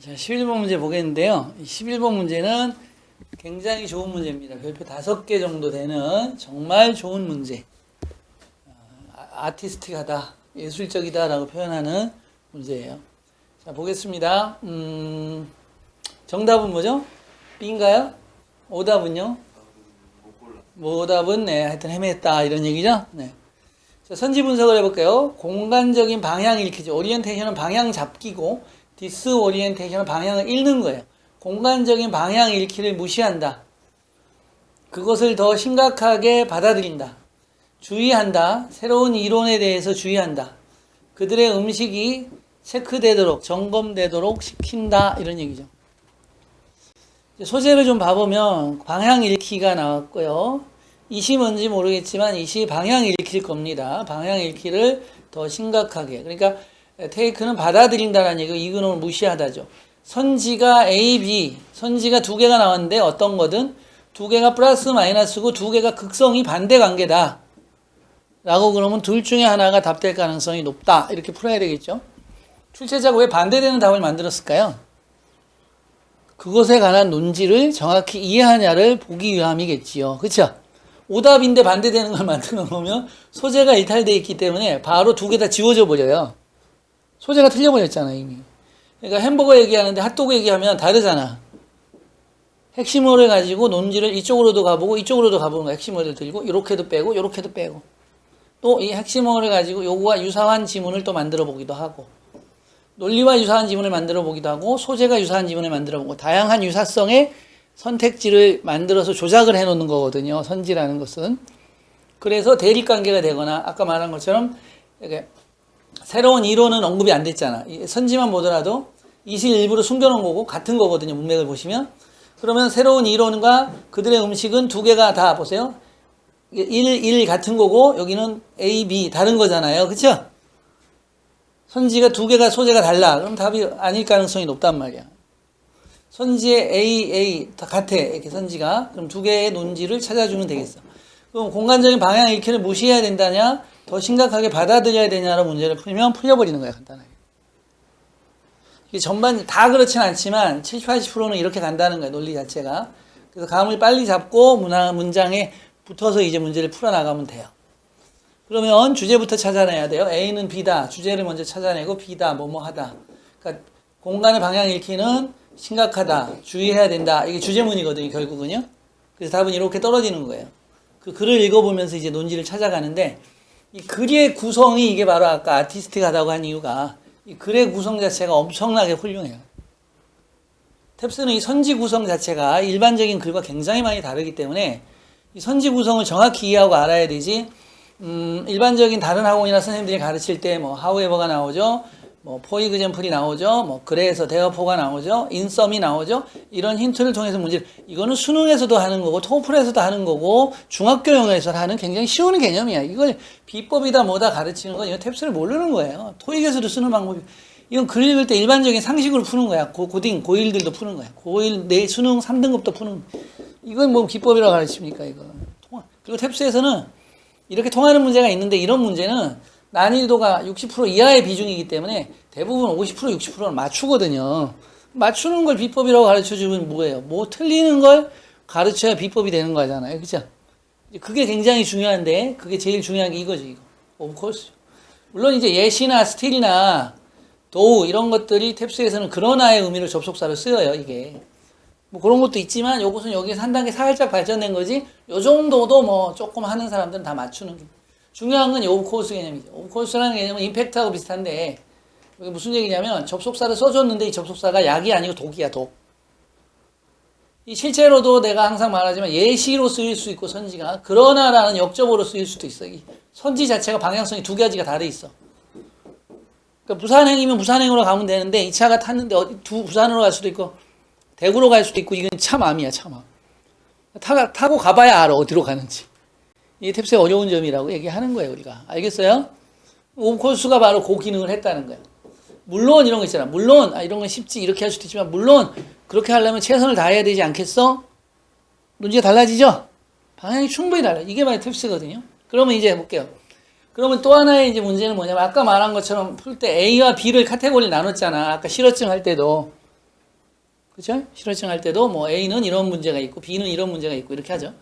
자, 11번 문제 보겠는데요. 이 11번 문제는 굉장히 좋은 문제입니다. 별표 5개 정도 되는 정말 좋은 문제. 아, 아티스틱하다, 예술적이다 라고 표현하는 문제예요. 자, 보겠습니다. 음, 정답은 뭐죠? B인가요? 오답은요? 뭐 오답은 네, 하여튼 헤맸다 이런 얘기죠. 네. 자, 선지 분석을 해볼게요. 공간적인 방향 읽히죠. 오리엔테이션은 방향 잡기고 디스오리엔테이션은 방향을 읽는 거예요. 공간적인 방향 읽기를 무시한다. 그것을 더 심각하게 받아들인다. 주의한다. 새로운 이론에 대해서 주의한다. 그들의 음식이 체크되도록 점검되도록 시킨다 이런 얘기죠. 소재를 좀 봐보면 방향 읽기가 나왔고요. 이시 뭔지 모르겠지만 이시 방향 읽힐 겁니다. 방향 읽기를 더 심각하게. 그러니까 테이크는 받아들인다라는 얘기고 이근호를 무시하다죠. 선지가 A, B, 선지가 두 개가 나왔는데 어떤 거든 두 개가 플러스 마이너스고 두 개가 극성이 반대 관계다. 라고 그러면 둘 중에 하나가 답될 가능성이 높다. 이렇게 풀어야 되겠죠. 출제자가 왜 반대되는 답을 만들었을까요? 그것에 관한 논지를 정확히 이해하냐를 보기 위함이겠지요. 그쵸? 오답인데 반대되는 걸 만들어 놓으면 소재가 이탈되어 있기 때문에 바로 두 개 다 지워져 버려요. 소재가 틀려버렸잖아, 이미. 그러니까 햄버거 얘기하는데 핫도그 얘기하면 다르잖아. 핵심어를 가지고 논지를 이쪽으로도 가보고 이쪽으로도 가보는 거야. 핵심어를 들고 이렇게도 빼고 이렇게도 빼고 또 이 핵심어를 가지고 요거와 유사한 지문을 또 만들어 보기도 하고 논리와 유사한 지문을 만들어 보기도 하고 소재가 유사한 지문을 만들어 보고 다양한 유사성의 선택지를 만들어서 조작을 해 놓는 거거든요. 선지라는 것은. 그래서 대립 관계가 되거나 아까 말한 것처럼 이렇게 새로운 이론은 언급이 안 됐잖아. 이 선지만 보더라도 이실 일부러 숨겨놓은 거고 같은 거거든요. 문맥을 보시면. 그러면 새로운 이론과 그들의 음식은 두 개가 다 보세요. 1, 1 같은 거고 여기는 A, B 다른 거잖아요. 그쵸? 선지가 두 개가 소재가 달라. 그럼 답이 아닐 가능성이 높단 말이야. 선지의 A, A 다 같아. 이렇게 선지가. 그럼 두 개의 논지를 찾아주면 되겠어. 그럼 공간적인 방향 읽기를 무시해야 된다냐? 더 심각하게 받아들여야 되냐로 문제를 풀면 풀려버리는 거야, 간단하게. 이게 전반 다 그렇진 않지만 70, 80%는 이렇게 간다는 거야, 논리 자체가. 그래서 감을 빨리 잡고 문화, 문장에 붙어서 이제 문제를 풀어나가면 돼요. 그러면 주제부터 찾아내야 돼요. A는 B다. 주제를 먼저 찾아내고 B다. 뭐뭐 하다. 그러니까 공간의 방향 읽기는 심각하다. 주의해야 된다. 이게 주제문이거든요, 결국은요. 그래서 답은 이렇게 떨어지는 거예요. 그 글을 읽어보면서 이제 논지를 찾아가는데 이 글의 구성이 이게 바로 아까 아티스틱하다고 한 이유가 이 글의 구성 자체가 엄청나게 훌륭해요. 탭스는 이 선지 구성 자체가 일반적인 글과 굉장히 많이 다르기 때문에 이 선지 구성을 정확히 이해하고 알아야 되지. 음, 일반적인 다른 학원이나 선생님들이 가르칠 때 뭐 하우에버가 나오죠. 뭐 포이그젠플이 나오죠. 뭐 그래서 대어포가 나오죠. 인썸이 나오죠. 이런 힌트를 통해서 문제를 이거는 수능에서도 하는 거고 토플에서도 하는 거고 중학교 영어에서 하는 굉장히 쉬운 개념이야. 이걸 비법이다 뭐다 가르치는 건 이거 탭스를 모르는 거예요. 토익에서도 쓰는 방법이 이건 글 읽을 때 일반적인 상식으로 푸는 거야. 고, 고딩, 고1들도 푸는 거야. 고1 내 수능 3등급도 푸는 이건 뭐 기법이라고 가르칩니까 이거. 통화. 그리고 탭스에서는 이렇게 통하는 문제가 있는데 이런 문제는 난이도가 60% 이하의 비중이기 때문에 대부분 50% 60%는 맞추거든요. 맞추는 걸 비법이라고 가르쳐 주면 뭐예요? 뭐 틀리는 걸 가르쳐야 비법이 되는 거잖아요. 그죠? 그게 굉장히 중요한데 그게 제일 중요한 게 이거죠, 이거. 오브 코스. 물론 이제 예시나 스틸이나 도우 이런 것들이 탭스에서는 그러나의 의미를 접속사로 쓰여요, 이게. 뭐 그런 것도 있지만 요것은 여기서 한 단계 살짝 발전된 거지 요 정도도 뭐 조금 하는 사람들은 다 맞추는 게 중요한 건이 오브코스 개념이죠. 오브코스라는 개념은 임팩트하고 비슷한데 이게 무슨 얘기냐면 접속사를 써줬는데 이 접속사가 약이 아니고 독이야 독. 이 실제로도 내가 항상 말하지만 예시로 쓰일 수 있고 선지가 그러나라는 역접으로 쓰일 수도 있어. 이 선지 자체가 방향성이 두 가지가 다르 있어. 그러니까 부산행이면 부산행으로 가면 되는데 이 차가 탔는데 어디 두 부산으로 갈 수도 있고 대구로 갈 수도 있고 이건 참암이야 참암. 타, 타고 가봐야 알아 어디로 가는지. 이게 탭스의 어려운 점이라고 얘기하는 거예요 우리가. 알겠어요? 오브코스가 바로 그 기능을 했다는 거예요. 물론 이런 거 있잖아. 물론 아, 이런 건 쉽지 이렇게 할 수도 있지만 물론 그렇게 하려면 최선을 다해야 되지 않겠어? 논지가 달라지죠? 방향이 충분히 달라. 이게 바로 탭스거든요. 그러면 이제 해볼게요. 그러면 또 하나의 이제 문제는 뭐냐면 아까 말한 것처럼 풀 때 A와 B를 카테고리를 나눴잖아. 아까 실어증 할 때도. 그렇죠? 실효증 할 때도 뭐 A는 이런 문제가 있고 B는 이런 문제가 있고 이렇게 하죠.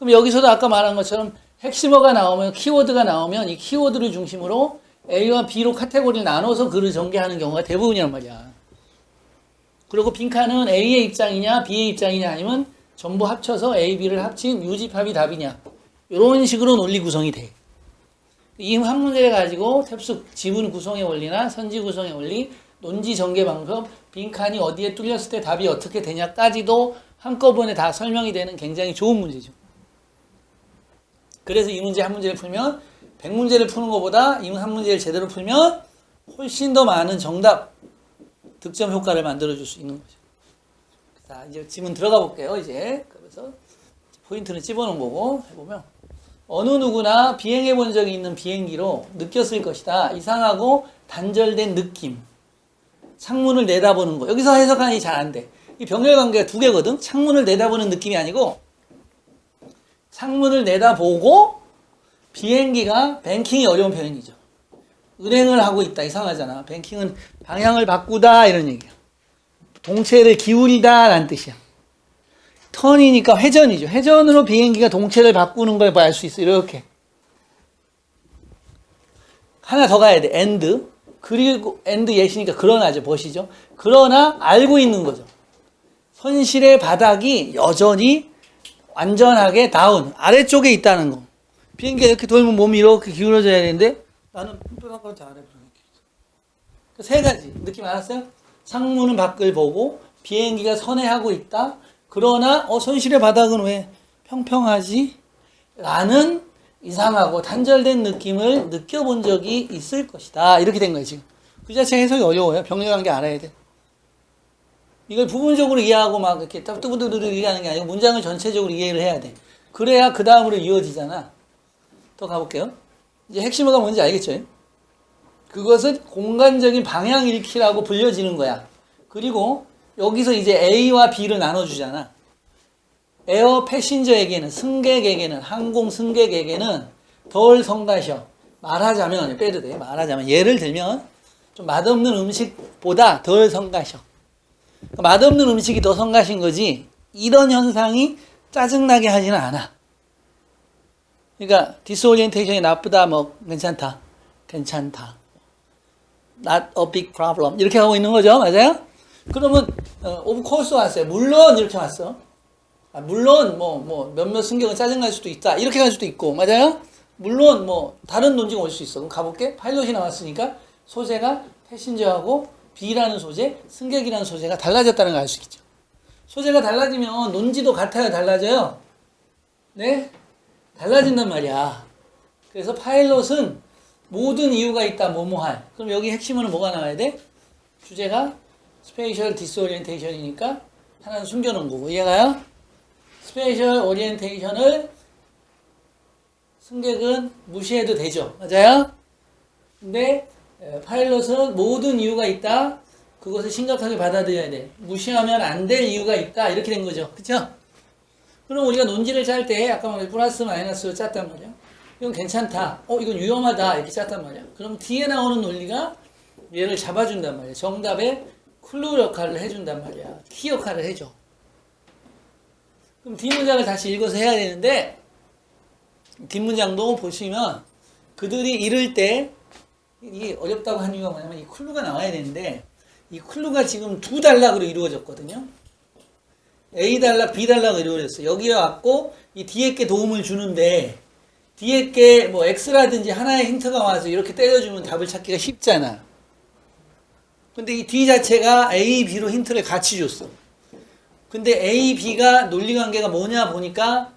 그럼 여기서도 아까 말한 것처럼 핵심어가 나오면 키워드가 나오면 이 키워드를 중심으로 A와 B로 카테고리를 나눠서 글을 전개하는 경우가 대부분이란 말이야. 그리고 빈칸은 A의 입장이냐 B의 입장이냐 아니면 전부 합쳐서 A, B를 합친 유집합이 답이냐 이런 식으로 논리 구성이 돼. 이 한 문제를 가지고 탭수 지분 구성의 원리나 선지 구성의 원리, 논지 전개 방법, 빈칸이 어디에 뚫렸을 때 답이 어떻게 되냐까지도 한꺼번에 다 설명이 되는 굉장히 좋은 문제죠. 그래서 이 문제 한 문제를 풀면 100문제를 푸는 것보다 이 한 문제를 제대로 풀면 훨씬 더 많은 정답 득점 효과를 만들어 줄 수 있는 거죠. 자, 이제 지문 들어가 볼게요, 이제. 그래서 포인트는 집어넣은 거고 해보면 어느 누구나 비행해 본 적이 있는 비행기로 느꼈을 것이다. 이상하고 단절된 느낌. 창문을 내다보는 거. 여기서 해석하기 잘안 돼. 이 병렬 관계가 두 개거든. 창문을 내다보는 느낌이 아니고 창문을 내다보고 비행기가 뱅킹이 어려운 표현이죠. 은행을 하고 있다. 이상하잖아. 뱅킹은 방향을 바꾸다 이런 얘기야. 동체를 기울이다 라는 뜻이야. 턴이니까 회전이죠. 회전으로 비행기가 동체를 바꾸는 걸 알 수 있어. 이렇게. 하나 더 가야 돼. and. 그리고 and 예시니까 그러나죠. 보시죠. 그러나 알고 있는 거죠. 현실의 바닥이 여전히 완전하게 다운 아래쪽에 있다는 거. 비행기가 이렇게 돌면 몸이 이렇게 기울어져야 되는데 나는 뻔뻔하게 아래 세 가지 느낌 알았어요? 창문은 밖을 보고 비행기가 선회하고 있다. 그러나 어 손실의 바닥은 왜 평평하지? 라는 이상하고 단절된 느낌을 느껴본 적이 있을 것이다. 이렇게 된 거예요, 지금. 그 자체 해석이 어려워요. 병렬한 게 알아야 돼. 이걸 부분적으로 이해하고 막 이렇게 뚜부뚜부뚜부 이해하는 게 아니고 문장을 전체적으로 이해를 해야 돼. 그래야 그 다음으로 이어지잖아. 더 가볼게요. 이제 핵심어가 뭔지 알겠죠? 그것은 공간적인 방향 잃기라고 불려지는 거야. 그리고 여기서 이제 A와 B를 나눠주잖아. 에어 패신저에게는, 승객에게는, 항공 승객에게는 덜 성가셔. 말하자면, 빼도 돼. 말하자면, 예를 들면, 좀 맛없는 음식보다 덜 성가셔. 그러니까 맛없는 음식이 더 성가신 거지, 이런 현상이 짜증나게 하지는 않아. 그러니까, 디스오리엔테이션이 나쁘다, 뭐, 괜찮다. 괜찮다. not a big problem. 이렇게 하고 있는 거죠. 맞아요? 그러면, 어, of course 왔어요. 물론, 이렇게 왔어. 아, 물론, 뭐, 뭐, 몇몇 승객은 짜증날 수도 있다. 이렇게 갈 수도 있고. 맞아요? 물론, 뭐, 다른 논지가 올 수 있어. 그럼 가볼게. 파일럿이 나왔으니까 소재가 패신저하고 B라는 소재, 승객이라는 소재가 달라졌다는 걸 알 수 있겠죠. 소재가 달라지면 논지도 같아요? 달라져요? 네? 달라진단 말이야. 그래서 파일럿은 모든 이유가 있다, 뭐뭐할. 그럼 여기 핵심은 뭐가 나와야 돼? 주제가 스페이셜 디스오리엔테이션이니까 하나는 숨겨놓은 거고. 이해가요? 스페이셜 오리엔테이션을 승객은 무시해도 되죠. 맞아요? 근데 에, 파일럿은 모든 이유가 있다. 그것을 심각하게 받아들여야 돼. 무시하면 안 될 이유가 있다. 이렇게 된 거죠. 그쵸? 그럼 우리가 논지를 짤 때 아까 말한 플러스 마이너스로 짰단 말이야. 이건 괜찮다. 어, 이건 위험하다. 이렇게 짰단 말이야. 그럼 뒤에 나오는 논리가 얘를 잡아준단 말이야. 정답에 클루 역할을 해준단 말이야. 키 역할을 해줘. 그럼 뒷문장을 다시 읽어서 해야 되는데, 뒷문장도 보시면 그들이 이럴 때, 이게 어렵다고 한 이유가 뭐냐면 이 클루가 나와야 되는데, 이 클루가 지금 두 단락으로 이루어졌거든요. A 단락, B 단락으로 이루어졌어요. 여기에 왔고, 이 뒤에 게 도움을 주는데, 뒤에 게 뭐 X라든지 하나의 힌트가 와서 이렇게 때려주면 답을 찾기가 쉽잖아. 근데 이 D 자체가 A, B로 힌트를 같이 줬어. 근데 A, B가 논리 관계가 뭐냐 보니까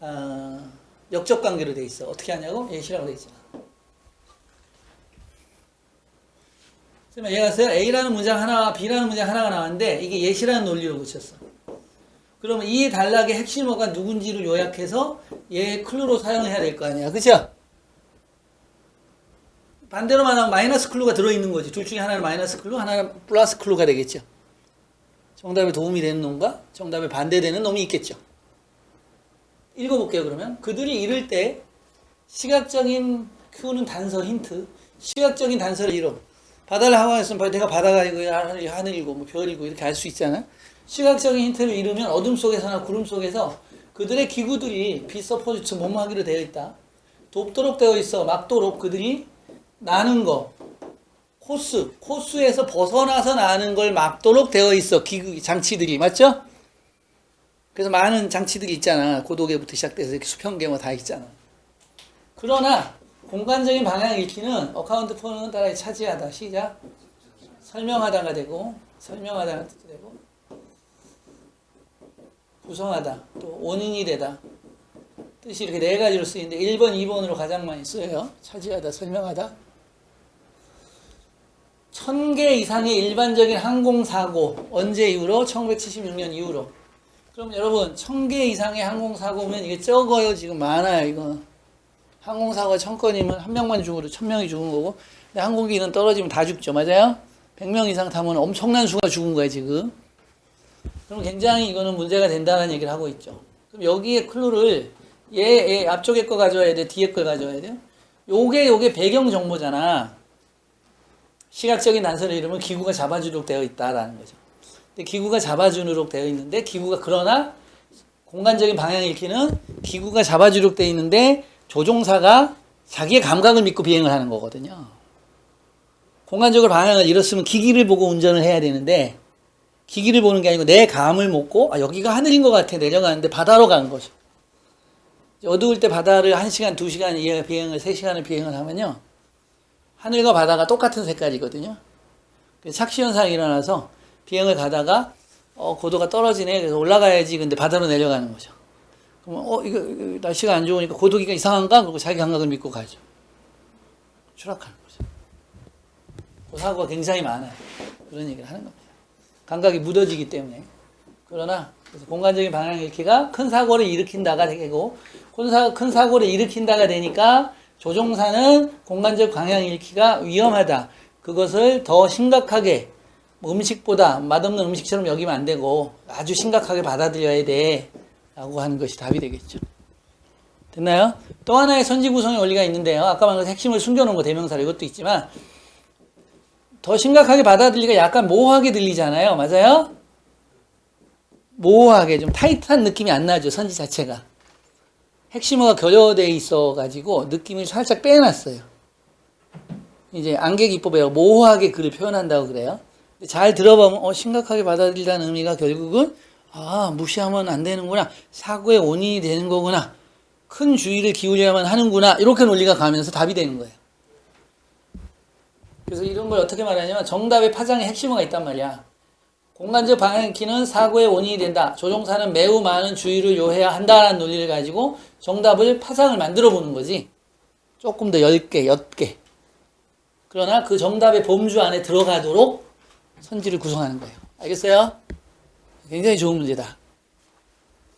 어, 역적 관계로 돼 있어. 어떻게 하냐고? 예시라고 돼 있잖아. 그러면 이해가세요? A라는 문장 하나와 B라는 문장 하나가 나왔는데 이게 예시라는 논리로 붙였어. 그러면 이 단락의 핵심어가 누군지를 요약해서 얘 클루로 사용해야 될 거 아니야. 그죠? 반대로 말하면 마이너스 클루가 들어있는 거지. 둘 중에 하나는 마이너스 클루, 하나는 플러스 클루가 되겠죠. 정답에 도움이 되는 놈과 정답에 반대되는 놈이 있겠죠. 읽어볼게요, 그러면. 그들이 이럴 때 시각적인 큐는 단서 힌트, 시각적인 단서를 이뤄. 바다를 하고 있으면 내가 바다가 이고 하늘이고 뭐 별이고 이렇게 알 수 있잖아. 시각적인 힌트를 잃으면 어둠 속에서나 구름 속에서 그들의 기구들이 비서포지트 몸하기로 되어 있다. 돕도록 되어 있어 막도록 그들이 나는 거 코스 코스에서 벗어나서 나는 걸 막도록 되어 있어 기구 장치들이 맞죠? 그래서 많은 장치들이 있잖아 고도계부터 시작돼서 이렇게 수평계 뭐 다 있잖아. 그러나 공간적인 방향 읽기는 어카운트 폰은 따라 차지하다 시작 설명하다가 되고 설명하다가 되고 구성하다 또 원인이 되다 뜻이 이렇게 네 가지로 쓰이는데 1번, 2번으로 가장 많이 쓰여요. 차지하다, 설명하다. 천 개 이상의 일반적인 항공사고 언제 이후로? 1976년 이후로. 그럼 여러분 천 개 이상의 항공사고면 이게 적어요 지금 많아요 이거. 항공사고가 천 건이면 한 명만 죽어도 천 명이 죽은 거고 근데 항공기는 떨어지면 다 죽죠 맞아요? 100명 이상 타면 엄청난 수가 죽은 거예요 지금. 그럼 굉장히 이거는 문제가 된다는 얘기를 하고 있죠. 그럼 여기에 클루를 얘, 얘 앞쪽에 거 가져와야 돼, 뒤에 걸 가져와야 돼요. 요게 요게 배경 정보잖아. 시각적인 단서를 이루면 기구가 잡아주도록 되어 있다라는 거죠. 근데 기구가 잡아주도록 되어 있는데 기구가 그러나 공간적인 방향 읽기는 기구가 잡아주도록 되어 있는데 조종사가 자기의 감각을 믿고 비행을 하는 거거든요. 공간적으로 방향을 잃었으면 기기를 보고 운전을 해야 되는데 기기를 보는 게 아니고 내 감을 먹고 아, 여기가 하늘인 것 같아 내려가는데 바다로 간 거죠. 어두울 때 바다를 1시간, 2시간 비행을, 3시간을 비행을 하면요. 하늘과 바다가 똑같은 색깔이거든요. 착시현상이 일어나서 비행을 가다가, 어, 고도가 떨어지네. 그래서 올라가야지. 근데 바다로 내려가는 거죠. 그러면, 어, 이거, 날씨가 안 좋으니까 고도기가 이상한가? 그리고 자기 감각을 믿고 가죠. 추락하는 거죠. 그 사고가 굉장히 많아요. 그런 얘기를 하는 겁니다. 감각이 묻어지기 때문에. 그러나, 공간적인 방향 잃기가 큰 사고를 일으킨다가 되고, 큰, 사고를 일으킨다가 되니까 조종사는 공간적 방향 잃기가 위험하다. 그것을 더 심각하게 뭐 음식보다 맛없는 음식처럼 여기면 안 되고 아주 심각하게 받아들여야 돼. 라고 하는 것이 답이 되겠죠. 됐나요? 또 하나의 선지 구성의 원리가 있는데요. 아까 말한 핵심을 숨겨놓은 거 대명사로 이것도 있지만 더 심각하게 받아들이기가 약간 모호하게 들리잖아요. 맞아요? 모호하게 좀 타이트한 느낌이 안 나죠. 선지 자체가. 핵심어가 결여되어 있어가지고 느낌을 살짝 빼놨어요. 이제 안개기법에 모호하게 글을 표현한다고 그래요. 잘 들어보면 어, 심각하게 받아들이다는 의미가 결국은 아 무시하면 안 되는구나 사고의 원인이 되는 거구나 큰 주의를 기울여야만 하는구나 이렇게 논리가 가면서 답이 되는 거예요. 그래서 이런 걸 어떻게 말하냐면 정답의 파장에 핵심어가 있단 말이야. 공간적 방향키는 사고의 원인이 된다. 조종사는 매우 많은 주의를 요해야 한다라는 논리를 가지고 정답을 파장을 만들어 보는 거지. 조금 더 엷게, 옅게. 그러나 그 정답의 범주 안에 들어가도록 선지를 구성하는 거예요. 알겠어요? 굉장히 좋은 문제다.